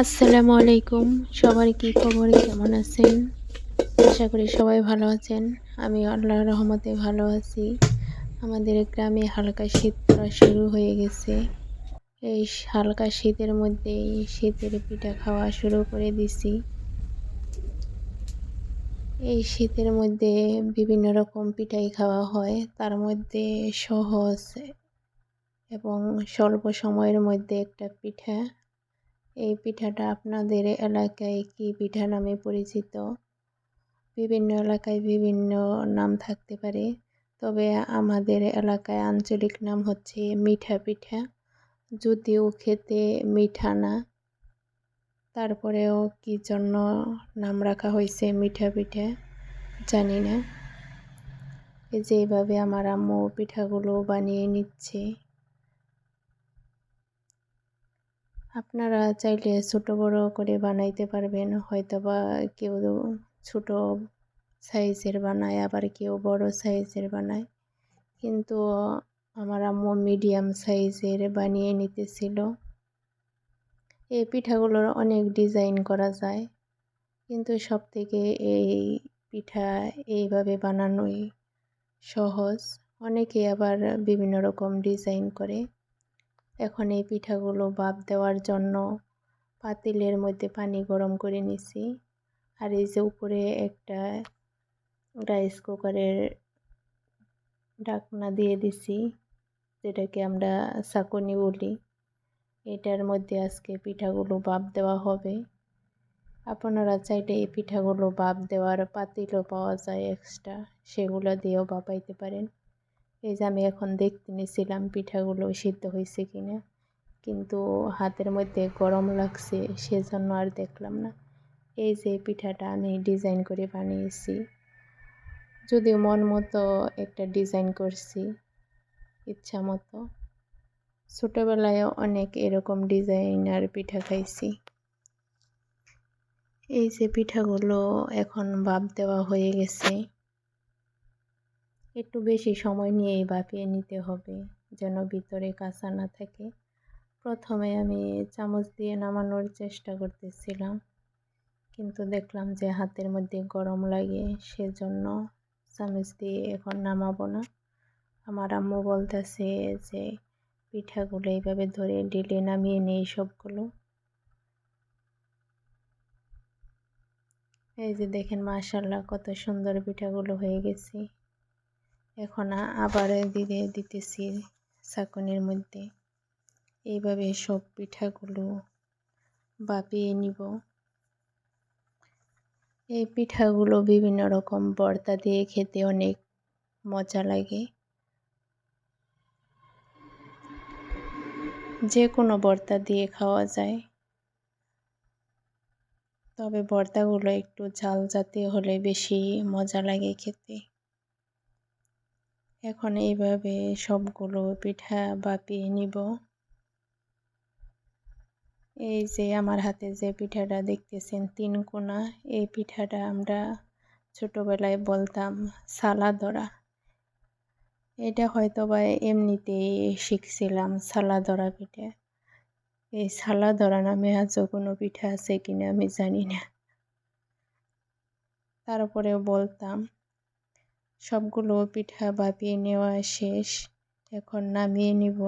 আসসালামু আলাইকুম। সবার কি খবর কেমন আছেন? আশা করি সবাই ভালো আছেন। আমি আল্লাহর রহমতে ভালো আছি। আমাদের গ্রামে হালকা শীত পড়া শুরু হয়ে গেছে। এই হালকা শীতের মধ্যে শীতের পিঠা খাওয়া শুরু করে দিছি। এই শীতের মধ্যে বিভিন্ন রকম পিঠাই খাওয়া হয়। তার মধ্যে সহজ এবং স্বল্প সময়ের মধ্যে একটা পিঠা। এই পিঠাটা আপনাদের এলাকায় কি পিঠা নামে পরিচিত? বিভিন্ন এলাকায় বিভিন্ন নাম থাকতে পারে, তবে আমাদের এলাকায় আঞ্চলিক নাম হচ্ছে মিঠা পিঠা। যদিও খেতে মিঠা না, তারপরেও কি জন্য নাম রাখা হয়েছে মিঠা পিঠা, জানি না। এই যে এইভাবে আমার আম্মু পিঠাগুলো বানিয়ে নিচ্ছে। আপনারা চাইলে ছোট বড় করে বানাইতে পারবেন। হয়তো বা কেউ ছোট সাইজের বানায়, আবার কেউ বড় সাইজের বানায়। কিন্তু আমার আম্মু মিডিয়াম সাইজের বানিয়ে নিতেছিল। এই পিঠাগুলোর অনেক ডিজাইন করা যায়। কিন্তু সব থেকে এই পিঠা এইভাবে বানানোই সহজ। অনেকে আবার বিভিন্ন রকম ডিজাইন করে। এখন এই পিঠাগুলো বাপ দেওয়ার জন্য পাতিলের মধ্যে পানি গরম করে নিছি। আর এই যে উপরে একটা রাইস কুকারের ঢাকনা দিয়ে দিছি, যেটাকে আমরা সাকনি বলি। এটার মধ্যে আজকে পিঠাগুলো বাপ দেওয়া হবে। আপনারা চাইলে এই পিঠাগুলো বাপ দেওয়ার পাতিলও পাওয়া যায় এক্সট্রা সেগুলো দিয়েও বাপাইতে পারেন। এই যে আমি এখন দেখতে নিয়েছিলাম পিঠাগুলো সিদ্ধ হয়েছে কিনা, কিন্তু হাতের মধ্যে গরম লাগছে সেজন্য আর দেখলাম না। এই যে পিঠাটা আমি ডিজাইন করে বানিয়েছি। যদিও মন মতো একটা ডিজাইন করছি, ইচ্ছা মতো। ছোটোবেলায় অনেক এরকম ডিজাইনার পিঠা খাইছি। এই যে পিঠাগুলো এখন ভাপ দেওয়া হয়ে গেছে। একটু বেশি সময় নিয়েই ভাপিয়ে নিতে হবে, যেন ভিতরে কাঁচা না থাকে। প্রথমে আমি চামচ দিয়ে নামানোর চেষ্টা করতেছিলাম, কিন্তু দেখলাম যে হাতের মধ্যে গরম লাগে, সেজন্য চামচ দিয়ে এখন নামাবো না। আমার আম্মু বলতেছে যে পিঠাগুলো এইভাবে ধরে ডিলে নামিয়ে নেই সবগুলো। এই যে দেখেন মাশাল্লাহ, কত সুন্দর পিঠাগুলো হয়ে গেছে। এখন আবার দিয়ে দিতেছি চাকনির মধ্যে। এইভাবে সব পিঠাগুলো বাপিয়ে নিব। এই পিঠাগুলো বিভিন্ন রকম বর্তা দিয়ে খেতে অনেক মজা লাগে। যে কোনো বর্তা দিয়ে খাওয়া যায়। তবে বর্তাগুলো একটু ঝাল জাতীয় হলে বেশি মজা লাগে খেতে। এখন এইভাবে সবগুলো পিঠা বাপিয়ে নিব। এই যে আমার হাতে যে পিঠাটা দেখতেছেন, তিন কোনা, এই পিঠাটা আমরা ছোটোবেলায় বলতাম সালাদরা। এটা হয়তো বা এমনিতেই শিখছিলাম সালাদরা পিঠা। এই সালাদরা নামে আজও কোনো পিঠা আছে কিনা আমি জানি না। তারপরেও বলতাম সবগুলো পিঠা বাপিয়ে নেওয়া শেষ। এখন নামিয়ে নিব।